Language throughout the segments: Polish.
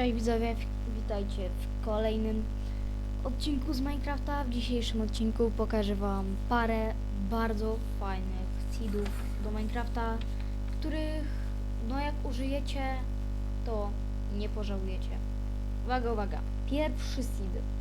Cześć widzowie, witajcie w kolejnym odcinku z Minecrafta. W dzisiejszym odcinku pokażę wam parę bardzo fajnych seedów do Minecrafta, których no jak użyjecie, to nie pożałujecie. Uwaga, uwaga. Pierwszy seed.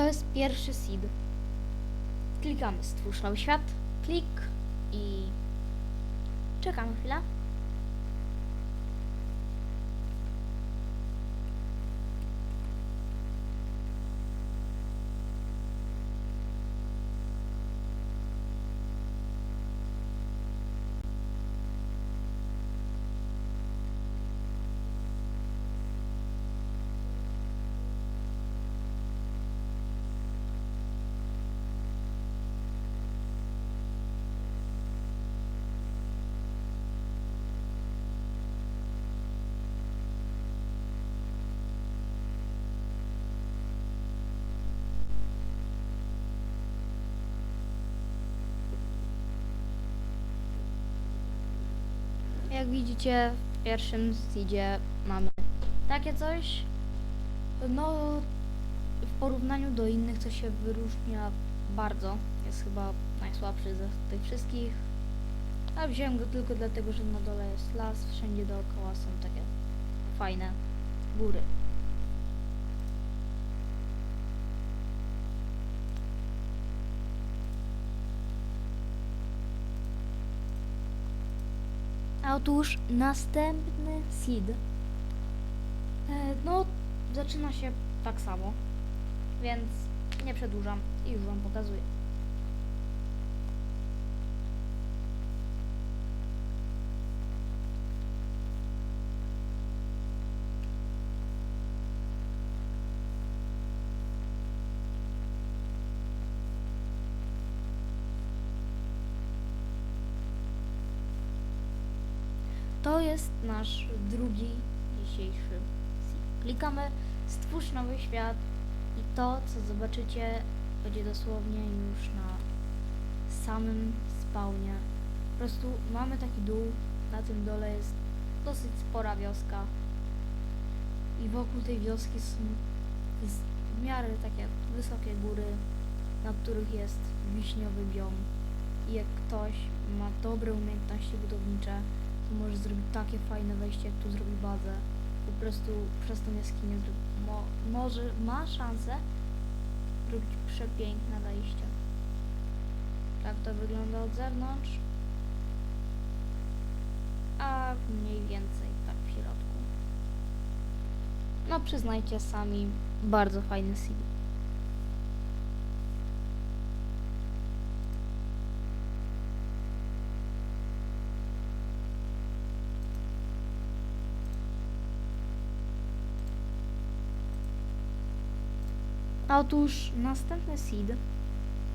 To jest pierwszy seed. Klikamy stwórz nowy świat, klik i czekamy chwilę. Jak widzicie, w pierwszym seedzie mamy takie coś. No, w porównaniu do innych, co się wyróżnia bardzo, jest chyba najsłabszy ze tych wszystkich. A wziąłem go tylko dlatego, że na dole jest las, wszędzie dookoła są takie fajne góry. Otóż następny seed. E, no, zaczyna się tak samo, więc nie przedłużam i już Wam pokazuję. To jest nasz drugi dzisiejszy. Klikamy stwórz nowy świat i to, co zobaczycie, będzie dosłownie już na samym spawnie. Po prostu mamy taki dół, na tym dole jest dosyć spora wioska i wokół tej wioski są w miarę takie wysokie góry, na których jest wiśniowy biom. I jak ktoś ma dobre umiejętności budownicze, może zrobić takie fajne wejście, jak tu zrobi bazę. Po prostu przez tą jaskinię mo, może ma szansę zrobić przepiękne wejście. Tak to wygląda od zewnątrz. A mniej więcej tak w środku. No przyznajcie sami, bardzo fajny CD. Otóż następny seed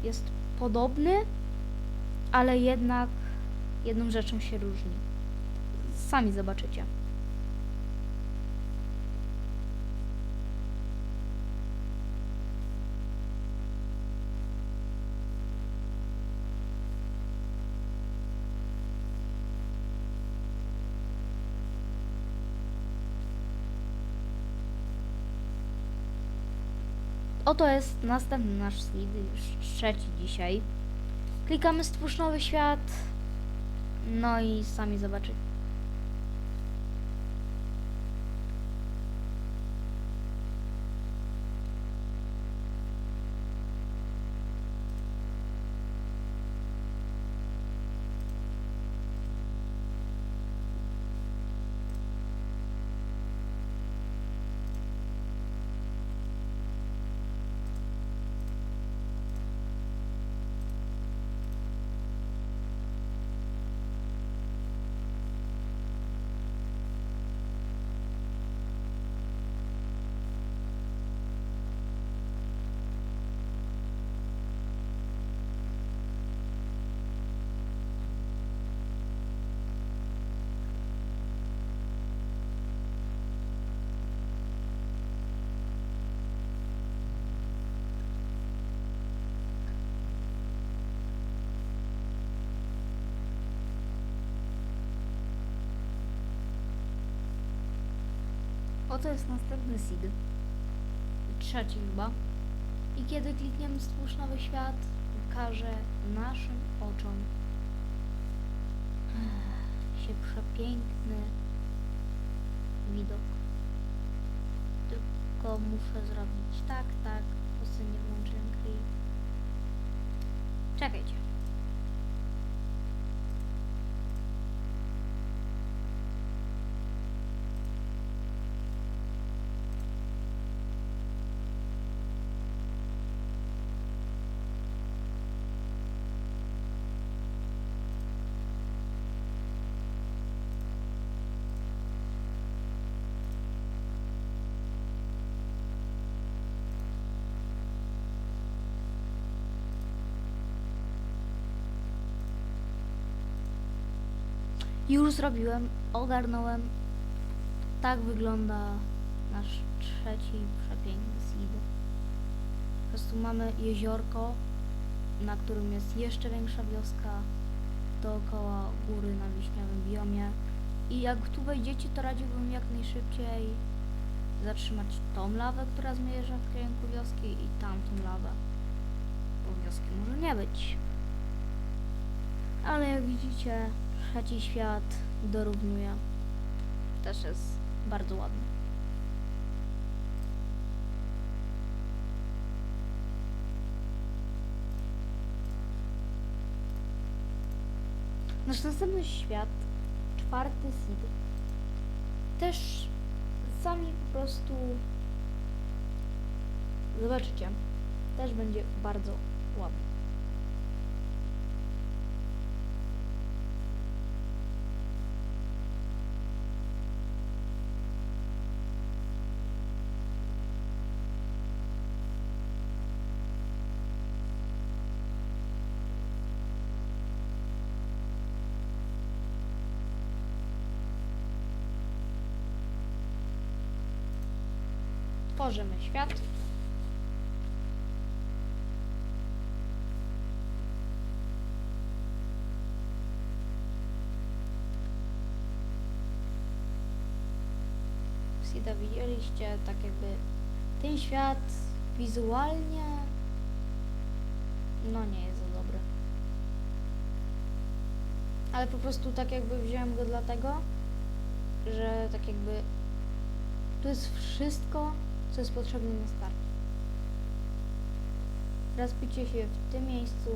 jest podobny, ale jednak jedną rzeczą się różni. Sami zobaczycie. Oto jest następny nasz seed, już trzeci dzisiaj. Klikamy stwórz nowy świat. No i sami zobaczycie. Oto jest następny seed. Trzeci chyba. I kiedy klikniemy stwórz nowy świat, pokaże naszym oczom się przepiękny widok. Tylko muszę zrobić tak, tak. Po nie włączyłem. Czekajcie. Już zrobiłem, ogarnąłem. Tak wygląda nasz trzeci przepiękny seed. Po prostu mamy jeziorko, na którym jest jeszcze większa wioska dookoła góry na wiśniowym biomie. I jak tu wejdziecie, to radziłbym jak najszybciej zatrzymać tą lawę, która zmierza w kierunku wioski i tamtą lawę. Bo wioski może nie być. Ale jak widzicie, trzeci świat dorównuje. Też jest bardzo ładny. Nasz następny świat, czwarty seed, też sami po prostu zobaczycie, też będzie bardzo ładny. Tworzymy świat. Sida widzieliście, tak jakby ten świat wizualnie no nie jest za dobry. Ale po prostu tak jakby wziąłem go dlatego, że tak jakby tu jest wszystko, co jest potrzebne na start. Rozbicie się w tym miejscu,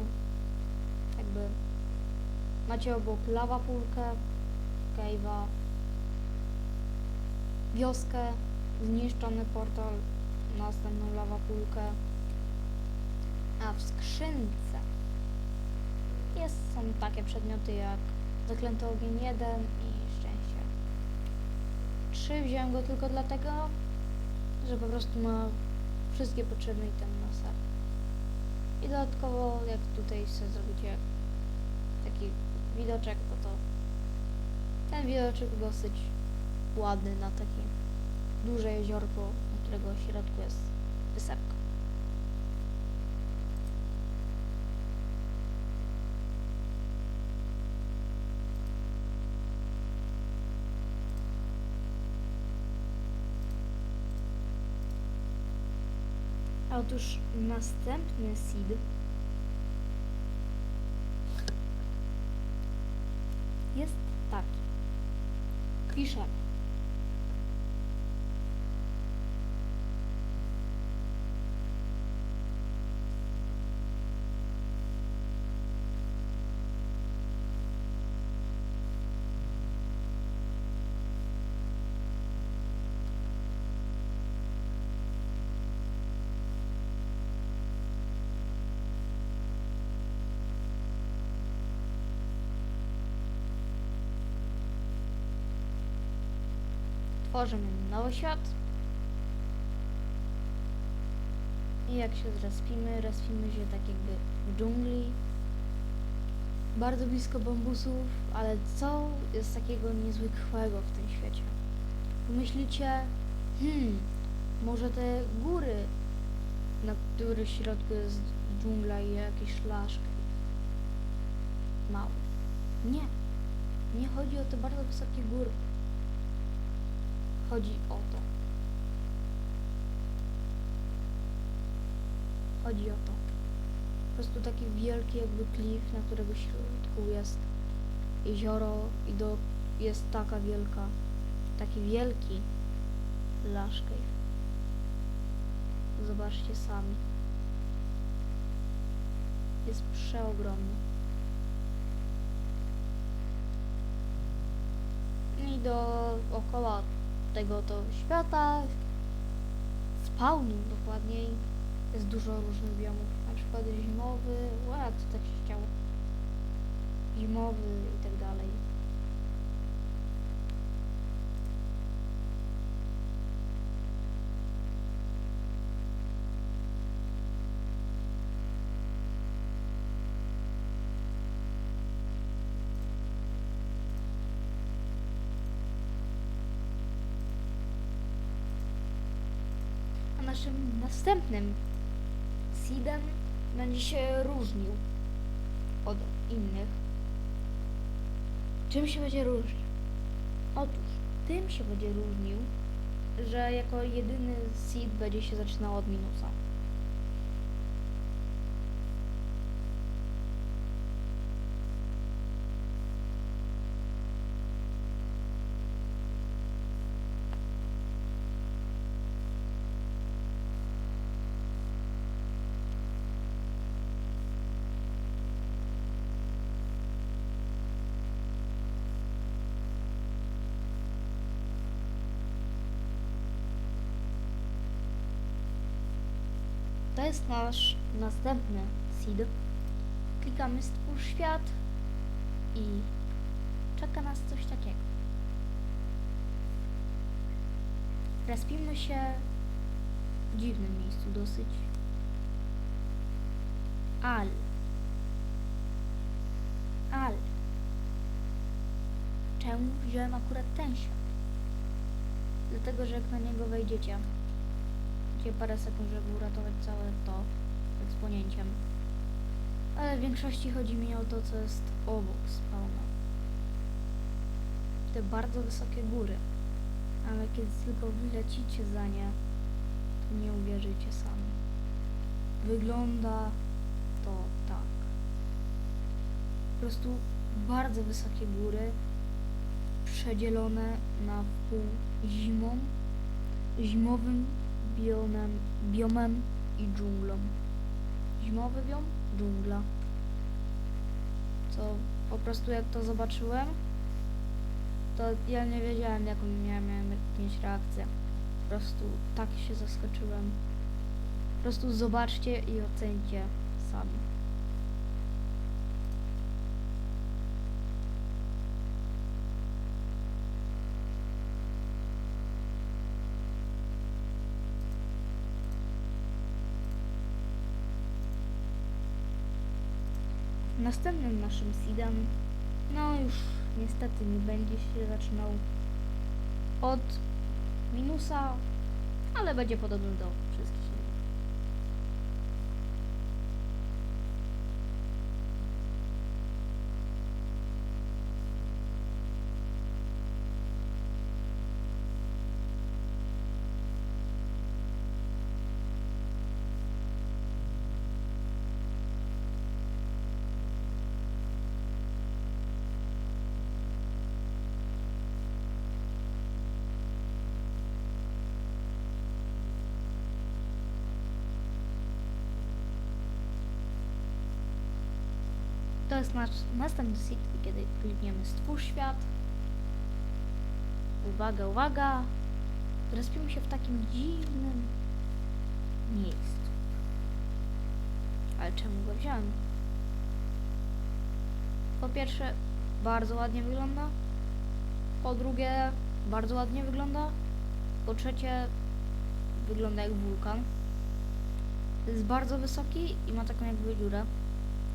jakby macie obok lawa pulkę, cave'a, wioskę, zniszczony portal, następną lawa pulkę, a w skrzynce jest, są takie przedmioty jak zaklęty ogień 1 i szczęście. 3 wziąłem go tylko dlatego, że po prostu ma wszystkie potrzebne itemy na start. I dodatkowo, jak tutaj sobie zrobicie taki widoczek, to to ten widoczek dosyć ładny na takie duże jeziorko, na którego środku jest wysepka. Otóż następny seed jest taki. Piszemy. Tworzymy nowy świat. I jak się zrespimy, respimy się tak jakby w dżungli. Bardzo blisko bambusów, ale co jest takiego niezwykłego w tym świecie? Pomyślicie, hmm, może te góry, na których środku jest dżungla i jakiś szlaszk mały. Nie. Nie chodzi o te bardzo wysokie góry. Chodzi o to. Chodzi o to. Po prostu taki wielki jakby klif, na którego środku jest jezioro i do, jest taka wielka, taki wielki Lush Zobaczcie sami. Jest przeogromny. I dookoła tego to świata spawnu dokładniej jest dużo różnych biomów. Na przykład zimowy, ład, tak się chciało. Zimowy i tak dalej. A naszym następnym seedem będzie się różnił od innych. Czym się będzie różnił? Otóż tym się będzie różnił, że jako jedyny seed będzie się zaczynał od minusa. To jest nasz następny seed. Klikamy stwórz świat i czeka nas coś takiego. Respimy się w dziwnym miejscu dosyć. Al. Al. Czemu wziąłem akurat ten świat? Dlatego, że jak na niego wejdziecie, Macie parę sekund, żeby uratować całe to eksponięciem. Ale w większości chodzi mi o to, co jest obok spawna. Te bardzo wysokie góry. Ale kiedy tylko wylecicie za nie, to nie uwierzycie sami. Wygląda to tak. Po prostu bardzo wysokie góry, przedzielone na wpół zimą, zimowym biomem, biomem i dżunglą. Zimowy biom, dżungla. Co po prostu jak to zobaczyłem, to ja nie wiedziałem jaką miałem, miałem jakąś reakcję. Po prostu tak się zaskoczyłem. Po prostu zobaczcie i ocencie sami. Następnym naszym seedem, no już niestety nie będzie się zaczynał od minusa, ale będzie podobny do wszystkich innych. To jest nasz następny i kiedy klikniemy stwórz świat. Uwaga, uwaga! Zrespimy się w takim dziwnym miejscu. Ale czemu go wziąłem? Po pierwsze, bardzo ładnie wygląda. Po drugie, bardzo ładnie wygląda. Po trzecie, wygląda jak wulkan. Jest bardzo wysoki i ma taką jakby dziurę.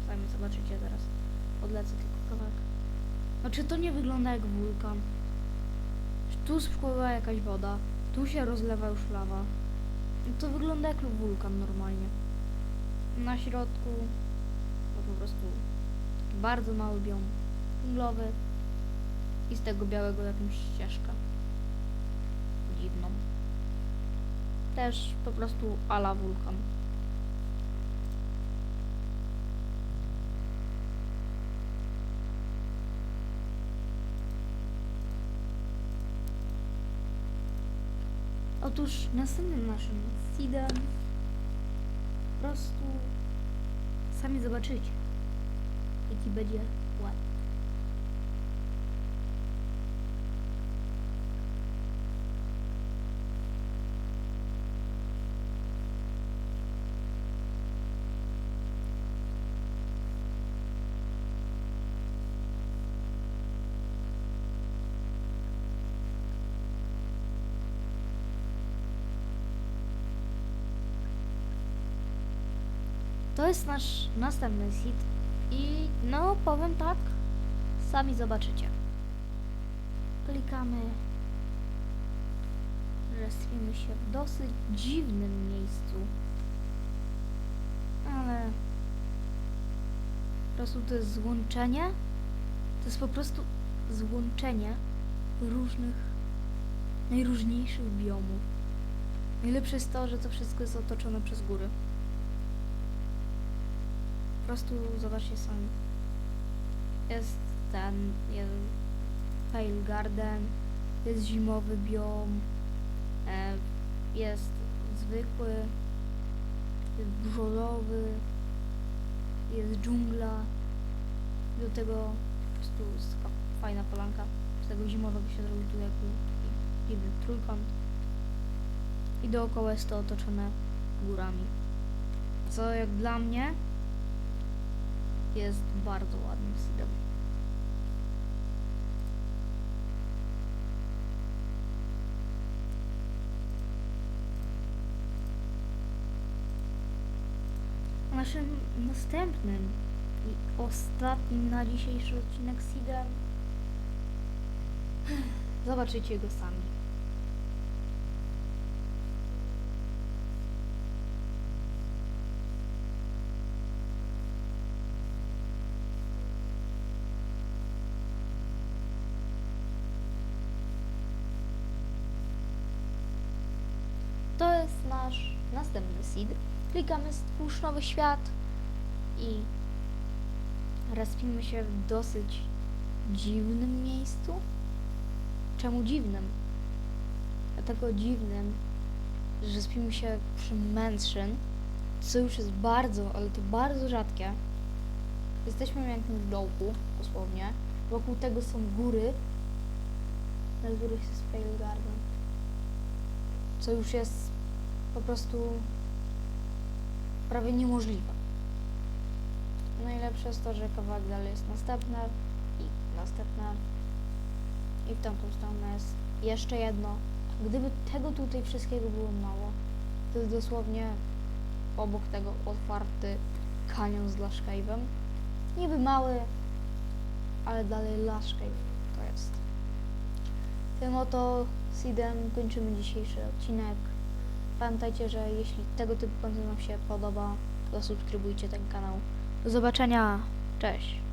Sami zobaczycie teraz. Odlecę tylko kawałek. No czy to nie wygląda jak wulkan? Tu spływa jakaś woda. Tu się rozlewa już lawa. No to wygląda jak wulkan normalnie. Na środku to po prostu taki bardzo mały biom dżunglowy i z tego białego jakąś ścieżkę dziwną. Też po prostu ala wulkan. Otóż następnym naszym seedem po prostu sami zobaczycie, jaki będzie ładny. To jest nasz następny seed i no powiem tak, sami zobaczycie. Klikamy, respimy się w dosyć dziwnym miejscu, ale po prostu to jest złączenie, to jest po prostu złączenie różnych, najróżniejszych biomów. Najlepsze jest to, że to wszystko jest otoczone przez góry. Po prostu zobaczcie sami. Jest ten, jest Pale Garden, jest zimowy biom, e, jest zwykły, jest brzolowy, jest dżungla. Do tego po prostu jest taka fajna polanka. Z tego zimowego się zrobi tu jakby dziwny trójkąt. I dookoła jest to otoczone górami. Co jak dla mnie jest bardzo ładnym seedem. Naszym następnym i ostatnim na dzisiejszy odcinek seedem zobaczycie go sami. To jest nasz następny seed. Klikamy stwórz nowy świat i respimy się w dosyć dziwnym miejscu. Czemu dziwnym? Dlatego dziwnym, że respimy się przy Mansion, co już jest bardzo, ale to bardzo rzadkie. Jesteśmy w jakimś dołku, dosłownie. Wokół tego są góry, na których jest Pale Garden co już jest po prostu prawie niemożliwe. Najlepsze jest to, że kawałek dalej jest następne i następne i w tamtą stronę jest jeszcze jedno. Gdyby tego tutaj wszystkiego było mało, to jest dosłownie obok tego otwarty kanion z Lush Cave'em. Niby mały, ale dalej Lush Cave to jest. Tym oto seedem kończymy dzisiejszy odcinek. Pamiętajcie, że jeśli tego typu content Wam się podoba, to subskrybujcie ten kanał. Do zobaczenia. Cześć.